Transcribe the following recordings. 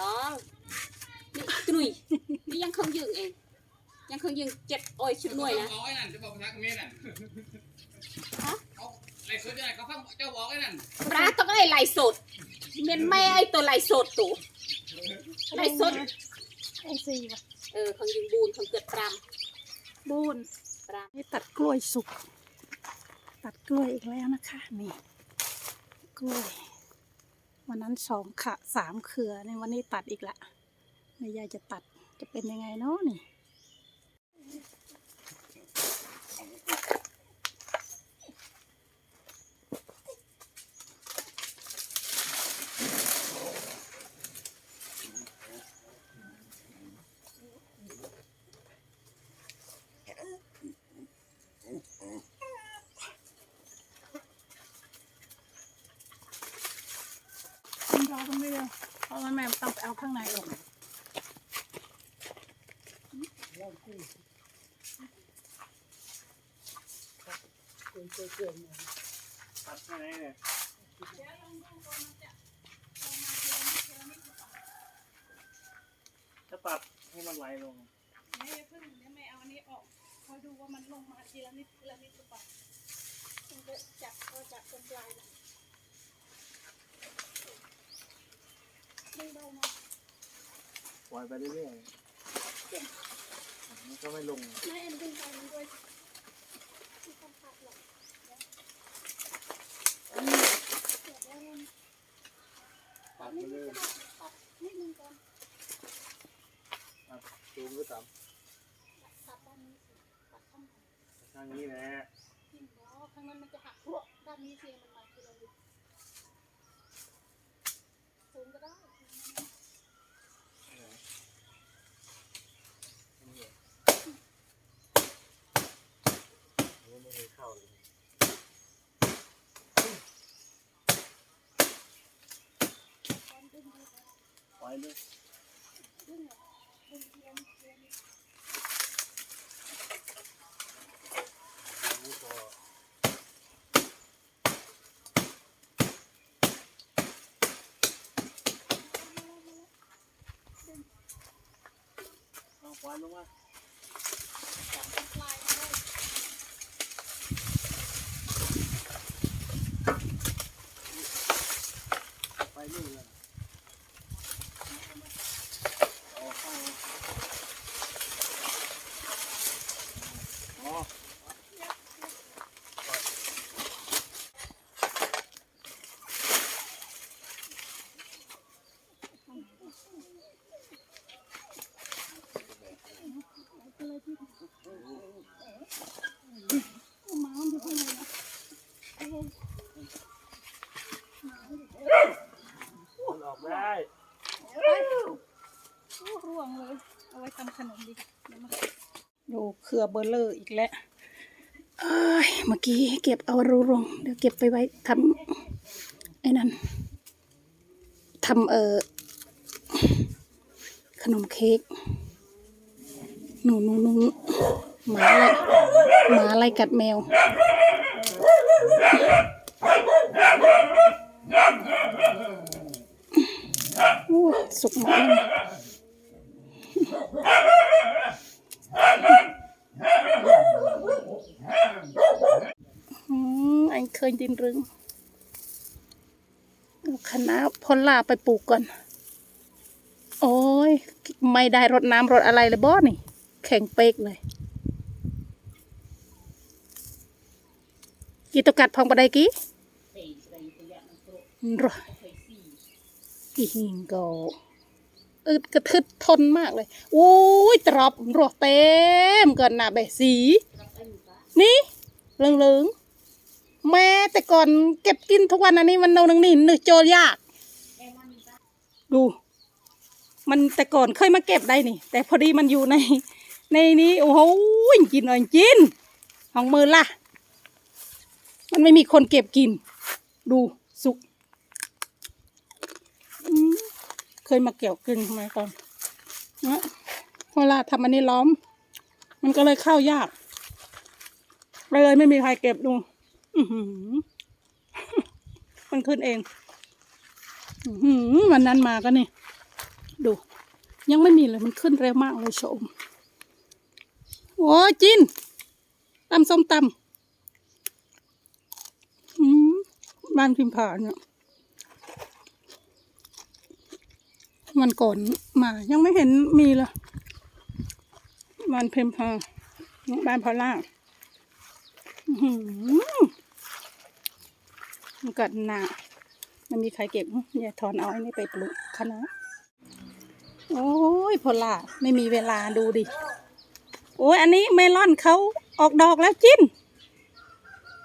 ดองนี่กนุยนี่ยัง không dừng em ยัง không dừng chết ôi chịu nuôi nè เอาไอ้นั่นจะบอกภาษาเขมรนั่นฮะเอาไรสดยังไงเขาฟังเจ้าบอกไอ้นั่นปลาต้องไอ้ไหลสดเมียนแม่ไอ้ตัวไหลสดตู่ไหลสดไอซีว่ะเออ không dừng buồn không กิดปรามบูนปรามนี่ตัดกล้วยสุก ตัดกล้วยอีกแล้วนะคะ นี่ กล้วย วันนั้นสองขะสามเขือในวันนี้ตัดอีกละแม่ยายจะตัดจะเป็นยังไงเนาะนี่ คุณรอตรงนี้เดียวเพราะว่าแม่ต้องไปเอาข้างในออกตัดไปไหนเนี่ยจะตัดให้มันไหลลงแม่เพิ่งเดี๋ยวแม่เอาอันนี้ออกคอยดูว่ามันลงมาทีละนิดทีละนิดหรือเปล่าจะจับก็จับตรงปลายนะไม่ได้นะ ปล่อยไปเรื่อยๆมันก็ไม่ลงแม่เอ็นดึงไปมันด้วยไม่ต้องตัดหรอกเดี๋ยวเดี๋ยวมันตัดไปเรื่อยตัดนิดนึงก่อนซูมก็ต่ตัดด้านนี้สิตัดข้างในำทางนี้แหละจริงเหรอข้างนั้นมันจะหักพวกด้านนี้เสียมันมาทีละนิดซูมก็ได้ เคยเข้าเลย ตอนดึงดูนะ ปล่อยเลย ดึงอ่ะดึงเทียมเทียม นี่พอเอาปล่อยลงมา จับตรงปลาย อเบอร์เลอร์อีกแล้วเอ้ยเมื่อกี้เก็บเอารูรงเดี๋ยวเก็บไปไว้ทำไอ้นั่นทำเออขนมเค้กหนูหนูหนูหมาอะไรหมาอะไรกัดแมวโอ้ยสุกมดแล้วอื เคยดินรึงคณะพอลลาไปปลูกก่อน โอ้ย ไม่ได้รดน้ำรดอะไรเลยบ่นี่ แข็งเป๊กเลยกี่ตกัดพองปะไดกี้รออีหิงโกอึดกระทึดทนมากเลยโอ้ยตรอบรวเต็มเกินหน้าใบสี นี่เหลืองๆ แม่แต่ก่อนเก็บกินทุกวันอันนี้มันโนนึงนี่นึกโจรยาก ดู มันแต่ก่อนเคยมาเก็บได้นี่ แต่พอดีมันอยู่ใน ในนี้โอ้โหกินหน่อยกินของมือล่ะ มันไม่มีคนเก็บกิน ดูสุกเคยมาเกี่ยวกึ่งทำไมก่อนนะเวลาทำอันนี้ล้อม มันก็เลยเข้ายากเลยไม่มีใครเก็บดู มันขึ้นเองวันนั้นมาก็นี่ ดู ยังไม่มีเลยมันขึ้นเร็วมากเลยชม โอ้จินตำส้มตำอืมบ้านพิมพาเนี่ยมันก่อนมา ยังไม่เห็นมีเลยบ้านพิมพาบ้านพอล่าอื มันกัดหนามันมีใครเก็บอย่าถอนเอาไอ้นี่ไปปลูกคณะโอ้ยพอล่าไม่มีเวลาดูดิ โอ้ยอันนี้เมลอนเขาออกดอกแล้วจิ้น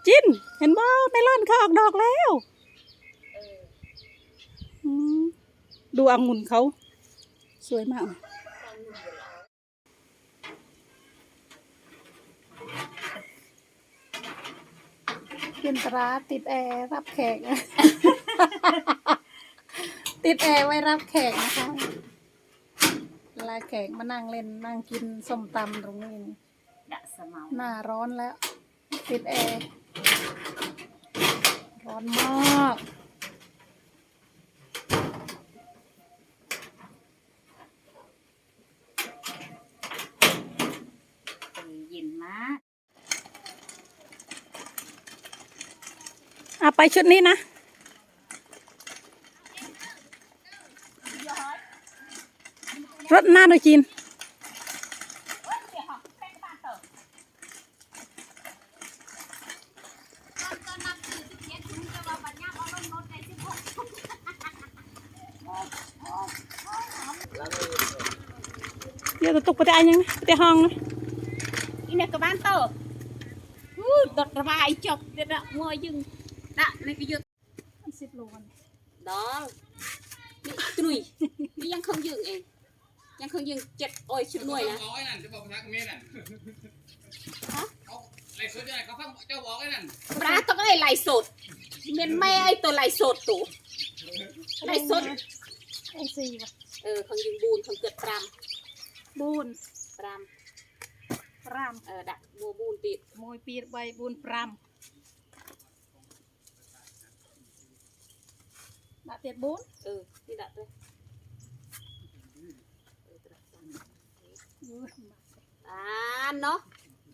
จิ้น เห็นบ่เมลอนเขาออกดอกแล้วดูองุ่นเขา สวยมากเลยกิ นตราติดแอร์รับแขก ติดแอร์ไว้รับแขกนะคะเวลาแขกมานั่งเล่นนั่งกินส้มตำตรงนี้นี่ดะสะเมาหน้าร้อนแล้ว ติดแอร์ร้อนมาก เย็นมาก เอา ไปชุดนี้นะ รถหน้าหน่อยจีนเดี๋ยวจะตกไปได้ยังไปได้ห้องนะอีเนี่ยก็บ้านโตอู้ดดระบายจบเดี๋ยวนะงัวยึง คงยึงเองยังคงยึงเจ็ดโอ้ยชุดหน่วยนะเอาไอ้นั่นจะบอกพนักเมนนั่นฮะเขาไล่สดยังไงเขาฟังเจ้าบอกไอ้นั่นปลาต้องไอ้ไหลสดเมนไม่ไอ้ตัวไหลสดตู่ไหลสดไอซีวะเออคงยึงบูนคงเกิดปรามบูนปรามปรามเออดักบัวบูนติดมวยปีดใบบูนปราม บาเตียดบูนเออนี่ดักเลยเออดักจังบูนอ่านเนาะเ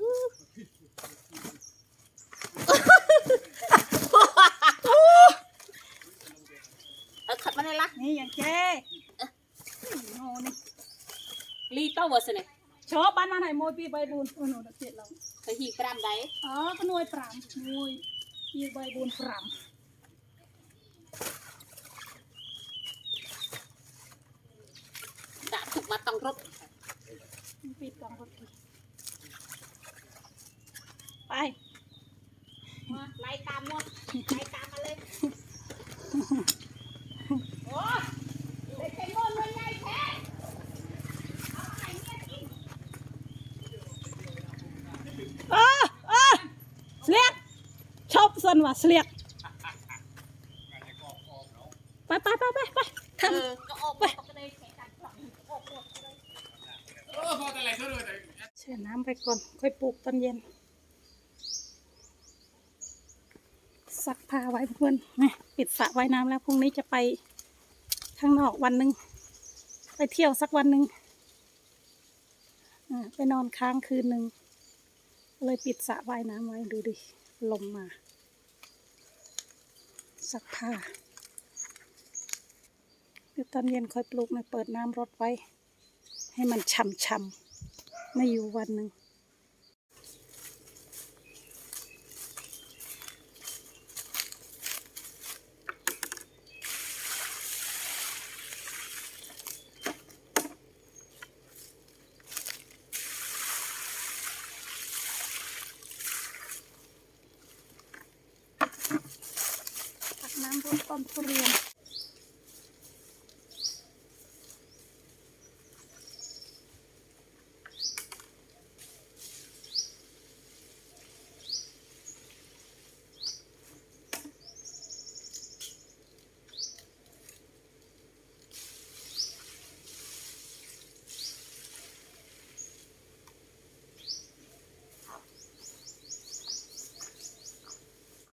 ออขัดมาเลยละนี่อย่างเจ้โน่นี่ลีเต้าเวอร์สเนี่ยชอบบ้านมาไหนมวยปีดใบบูนโอ้โหเตียดเราเคยหีปรามใดอ๋อก็หน่วยปรามหน่วยปีดใบบูนปราม ดักถูกมาต้องรบปีดกองรถกี่ไปมาไล่ตามหมดไล่ตามมาเลย โอ้เด็กเป็นโน่นเลยไงแท้เอาไข่เนี่ยกินเออเออเสลียกชอบส่วนว่าเสลียกไปไปไปไปไปทเออก็ออกไป แต่ไล่สดเชื่อน้ำไปก่อน ค่อยปลูกตอนเย็นซักผ้าไว้เพื่อนนี่ปิดสระว่ายน้ำแล้วพรุ่งนี้จะไปข้างนอกวันหนึ่งไปเที่ยวสักวันหนึ่งไปนอนค้างคืนหนึ่งเลยปิดสระว่ายน้ำไว้ดูดิลมมาซักผ้าเดี๋ยวตอนเย็นค่อยปลูกนะเปิดน้ำรดไว้ ให้มันช่ำๆไม่อยู่วันหนึ่งน้ำรดต้นทุเรียน